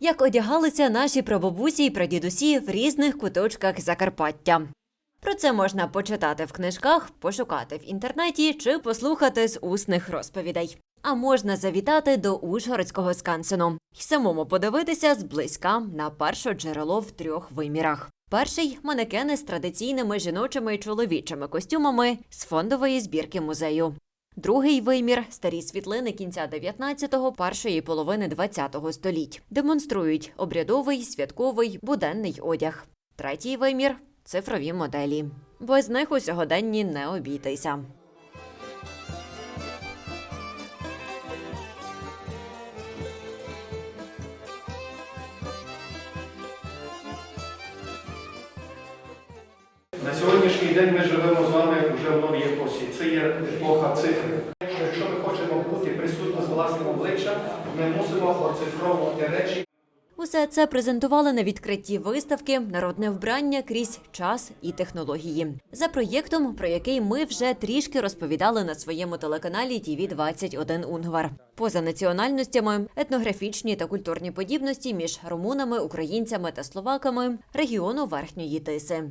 Як одягалися наші прабабусі і прадідусі в різних куточках Закарпаття. Про це можна почитати в книжках, пошукати в інтернеті чи послухати з усних розповідей. А можна завітати до Ужгородського скансену і самому подивитися зблизька на перше джерело в трьох вимірах. Перший манекени з традиційними жіночими і чоловічими костюмами з фондової збірки музею. Другий вимір старі світлини кінця 19-го, першої половини 20-го століть. Демонструють обрядовий, святковий, буденний одяг. Третій вимір цифрові моделі. Без них у сьогоденні не обійтися. На сьогоднішній день ми живемо з вами вже в новій епосі. Це є епоха цифри. Якщо ми хочемо бути присутні з власним обличчям, ми мусимо оцифровувати речі. Усе це презентували на відкритті виставки Народне вбрання крізь час і технології за проєктом, про який ми вже трішки розповідали на своєму телеканалі ТІВІ 21 Унгвар. Поза національностями, етнографічні та культурні подібності між румунами, українцями та словаками регіону Верхньої Тиси.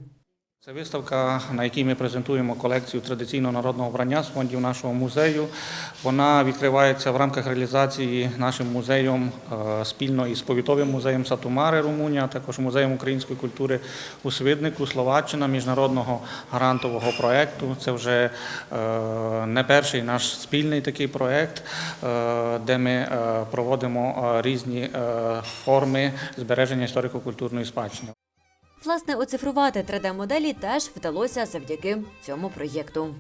Це виставка, на якій ми презентуємо колекцію традиційного народного вбрання з фондів нашого музею. Вона відкривається в рамках реалізації нашим музеєм е, спільно із повітовим музеєм Сатумари Румунія, а також музеєм української культури у Свиднику, Словаччина, міжнародного грантового проєкту. Це вже е, не перший наш спільний такий проєкт, е, де ми проводимо різні форми збереження історико-культурної спадщини. Власне, оцифрувати 3D-моделі теж вдалося завдяки цьому проєкту.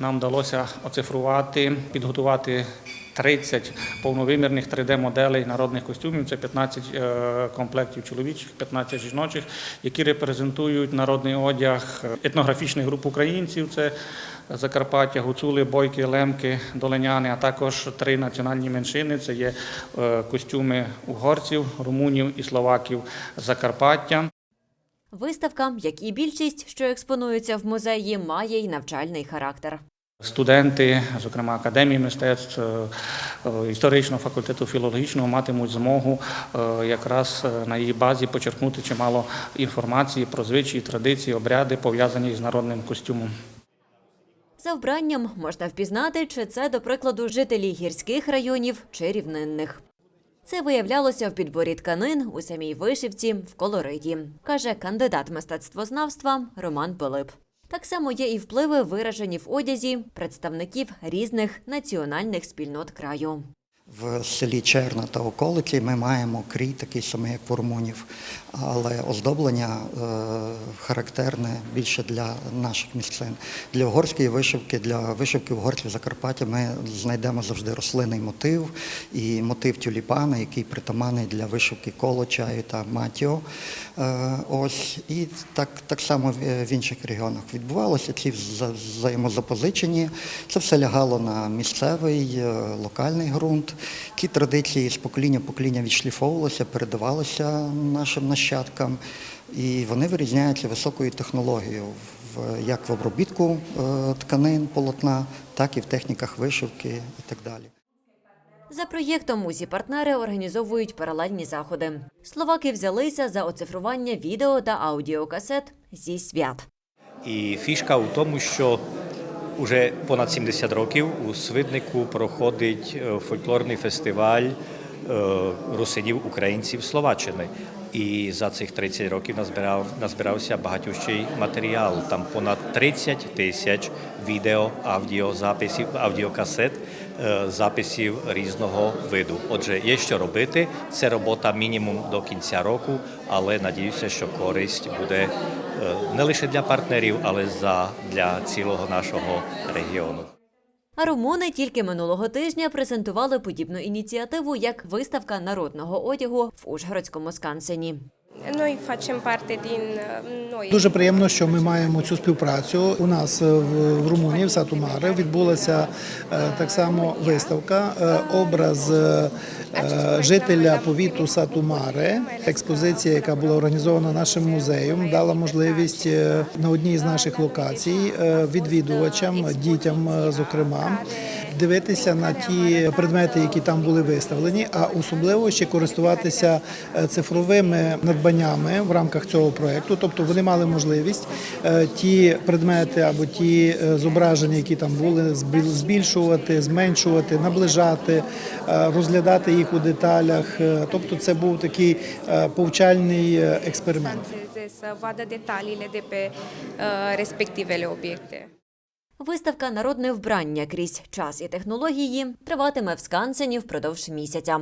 Нам вдалося оцифрувати, підготувати 30 повновимірних 3D-моделей народних костюмів. Це 15 е, комплектів чоловічих, 15 жіночих, які репрезентують народний одяг етнографічних груп українців. Це Закарпаття, гуцули, бойки, лемки, долиняни, а також три національні меншини. Це є е, костюми угорців, румунів і словаків Закарпаття. Виставка, як і більшість, що експонуються в музеї, має й навчальний характер. Студенти, зокрема академії мистецтв, е, історичного факультету філологічного, матимуть змогу е, якраз е, на її базі почерпнути чимало інформації про звичаї, традиції, обряди, пов'язані з народним костюмом. За вбранням можна впізнати, чи це, до прикладу, жителі гірських районів чи рівнинних. Це виявлялося в підборі тканин у самій вишивці в колориді, каже кандидат мистецтвознавства Роман Пилип. Так само є і впливи, виражені в одязі представників різних національних спільнот краю. В селі Черна та околиці ми маємо крій такий самий, як в румунів, але оздоблення е, характерне більше для наших місцин. Для угорської вишивки, для вишивки угорців Закарпаття ми знайдемо завжди рослинний мотив і мотив тюліпана, який притаманний для вишивки коло чаю та матіо. Е, ось і так, так само в інших регіонах відбувалося ці вза- взаємозапозичені. Це все лягало на місцевий е, локальний ґрунт. Ті традиції з покоління в покоління відшліфовувалися, передавалися нашим нащадкам, і вони вирізняються високою технологією як в обробітку е, тканин полотна, так і в техніках вишивки і так далі. За проєктом усі партнери організовують паралельні заходи. Словаки взялися за оцифрування відео та аудіокасет зі свят. І фішка у тому, що уже понад 70 років у Свиднику проходить е, фольклорний фестиваль русинів українців Словаччини. І за цих 30 років назбирав, назбирався багатющий матеріал. Там понад 30 тисяч відео, аудіозаписів, аудіокасет, е, записів різного виду. Отже, є що робити. Це робота мінімум до кінця року, але надіюся, що користь буде е, не лише для партнерів, але за для цілого нашого регіону. А румуни тільки минулого тижня презентували подібну ініціативу як виставка народного одягу в Ужгородському скансені. Din uh, noi. Дуже приємно, що ми маємо цю співпрацю. У нас е, в Румунії, в Сатумаре, відбулася е, так само виставка. е, Образ е, е, жителя повіту Сатумаре. Експозиція, яка була організована нашим музеєм, дала можливість е, на одній з наших локацій е, відвідувачам, дітям, е, зокрема, дивитися на ті предмети, які там були виставлені, а особливо ще користуватися е, цифровими надбаннями в рамках цього проекту. Тобто вони мали можливість е, ті предмети або ті е, зображення, які там були, збіль- збільшувати, зменшувати, наближати, розглядати їх у деталях. Тобто, це був такий повчальний експеримент. să vadă detaliile de obiecte. Виставка Народне вбрання крізь час і технології триватиме в Скансені впродовж місяця.